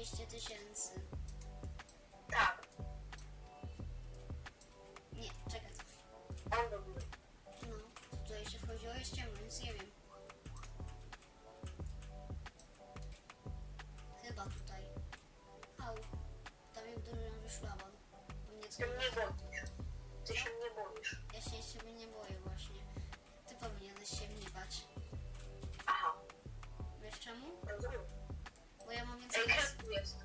200 tysięcy. Tak, Nie, czekaj. on do góry. No, tutaj się wchodziło jest ciemno, więc nie wiem. Chyba tutaj. Au, tam jak dużo wyszłabał. Mnie co Ty mnie boisz. Ty się mnie boisz. Ja się siebie nie boję właśnie. Ty powinieneś się mnie bać. Aha, Wiesz czemu? rozumiem. Bo ja mam więcej Ej, jest.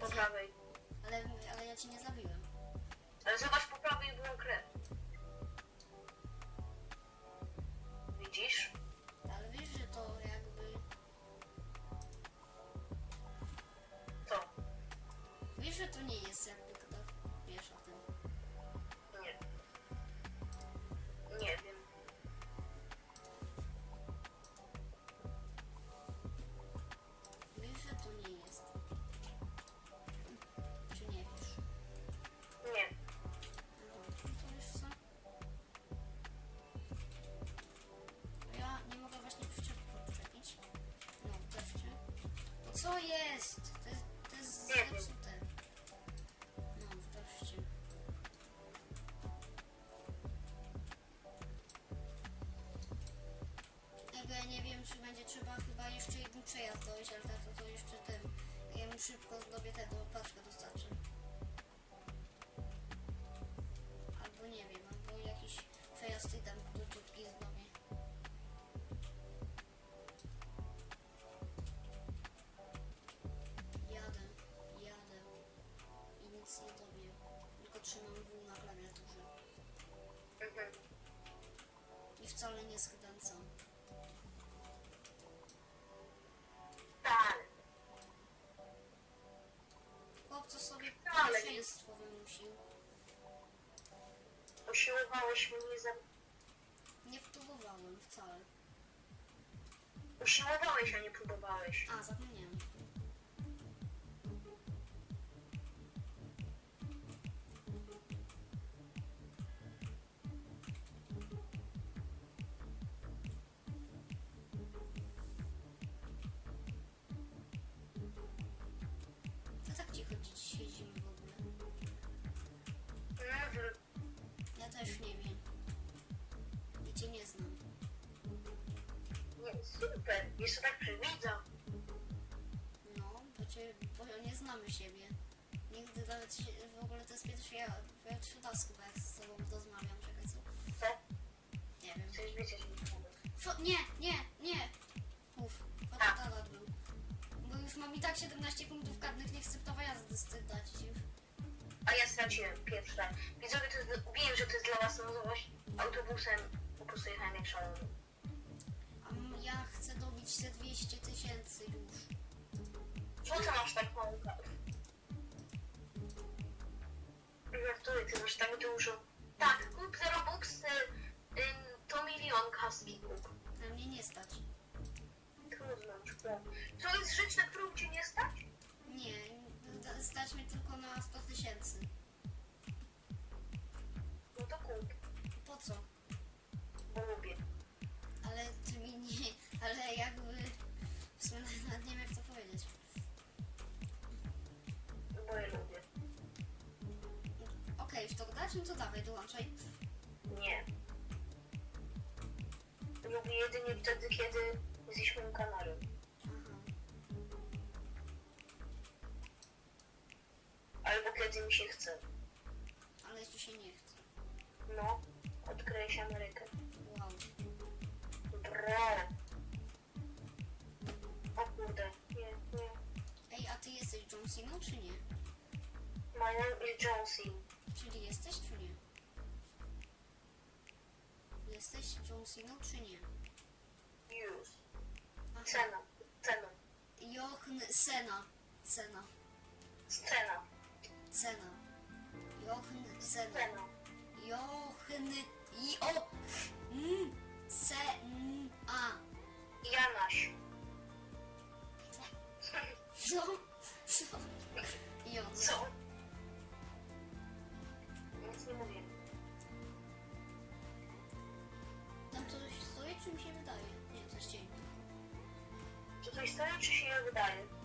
Po prawej. Ale, ale ja cię nie zabiłem. Ale zobacz, po prawej była krew. Co jest? To jest, to jest zepsute. No, wreszcie. Jakby ja nie wiem, czy będzie trzeba chyba jeszcze jeden przejazd dojść, ale tak to, to jeszcze ten. Ja mu szybko zdobię tego paczkę dostarczę. Dobię. Tylko trzymam W na klawiaturze. Mhm. I wcale nie skręcam. Tak. Chłopco sobie Ale- pierwszeństwo wymusił. Usiłowałeś mnie za... Nie próbowałem wcale. Usiłowałeś, a nie próbowałeś. A, zapomniałem. Dziś siedzimy w ogóle. Mhm. Ja też nie wiem. Ja cię nie znam. Nie, super. Jeszcze tak przywidzę. No, bo, cię, bo nie znamy siebie. Nigdy nawet się, w ogóle to jest pierwszy ja, pierwszy raz chyba jak z tobą rozmawiam, czekaj co? Co? Nie wiem. Chcesz wiedzieć, że nie. Fo, nie, nie, mam i tak 17 punktów karnych, nie chcę prawa jazdy stydać już. A ja straciłem pierwszy raz. Widzowie, to jest, wiem, że to jest dla was nowość. Autobusem po prostu jechałem jak szalony. A m- ja chcę dobić te 200 tysięcy już. Po co masz tak mało karów? Żartuję, ty masz tak dużo. Tak, kup za Robuxy, ym, to milion kaski kup. Na mnie nie stać. Trudno, szkoda. Co jest rzecz, na którą cię nie stać? Nie, da- stać mnie tylko na 100 tysięcy. No to kup, Po co? bo lubię. Ale ty mi nie, ale jakby... W sumie nawet nie wiem jak to powiedzieć. Bo ja lubię. Okej, w to dać, no to dawaj, dołączaj. Nie. Lubię jedynie wtedy, kiedy jesteś moim kanałem. Kiedy mi się chce. Ale ci się nie chce. No, odkryłeś Amerykę. Wow. Bro. O kurde, nie, nie. Ej, a ty jesteś John Cena, czy nie? My name is Jonesy. Czyli jesteś, czy nie? Jesteś John Cena, czy nie? Aha. Cena. Cena. Jochn Sena. Cena. Scena. Cena. Jochn Sena. Cena. Jochn... Jo... Mm, se... Mm, a. Janaś. Co? Co? Jo. Co? Nic nie mówię. Tam coś stoi, czy mi się wydaje? Nie, jest cień. Czy coś stoi, czy się nie wydaje?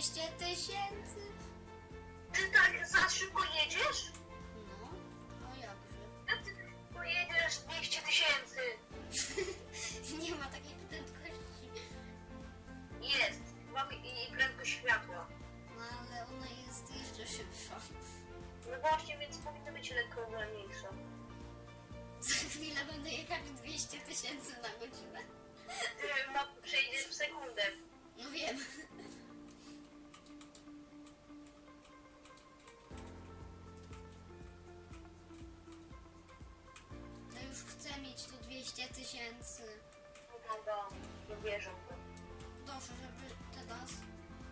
200 tysięcy? Ty tak za szybko jedziesz? No, no jakże. Jak ty pojedziesz 200 tysięcy? Nie ma takiej prędkości. Jest. Mam i prędkość światła. No ale ona jest jeszcze szybsza. No właśnie, więc powinna być lekko wolniejsza. Za chwilę będę jechać 200 tysięcy na godzinę. Tysięcy. Nie wierzę w to. Dobrze, żeby teraz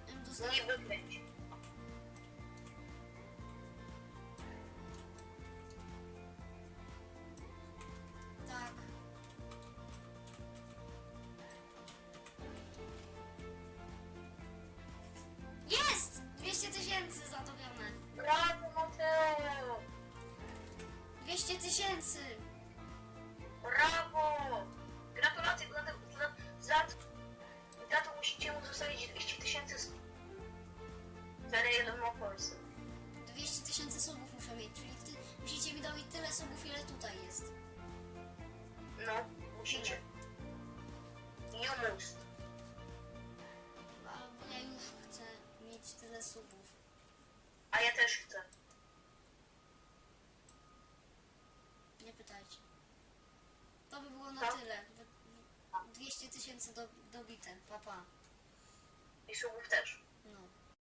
em. No nie wykręć. Tak. Jest! 200 tysięcy zatopione. Brawo, Mateo! 200 tysięcy! Brawo! Za jeden ma Polsce. 200 tysięcy subów muszę mieć, czyli ty, musicie mi dać tyle subów, ile tutaj jest. No, musicie. You must. Albo ja już chcę mieć tyle subów. A ja też chcę. Nie pytajcie. To by było na Co? tyle. Wy- wy- 200 tysięcy do, dobite. Papa. Pa. I subów też.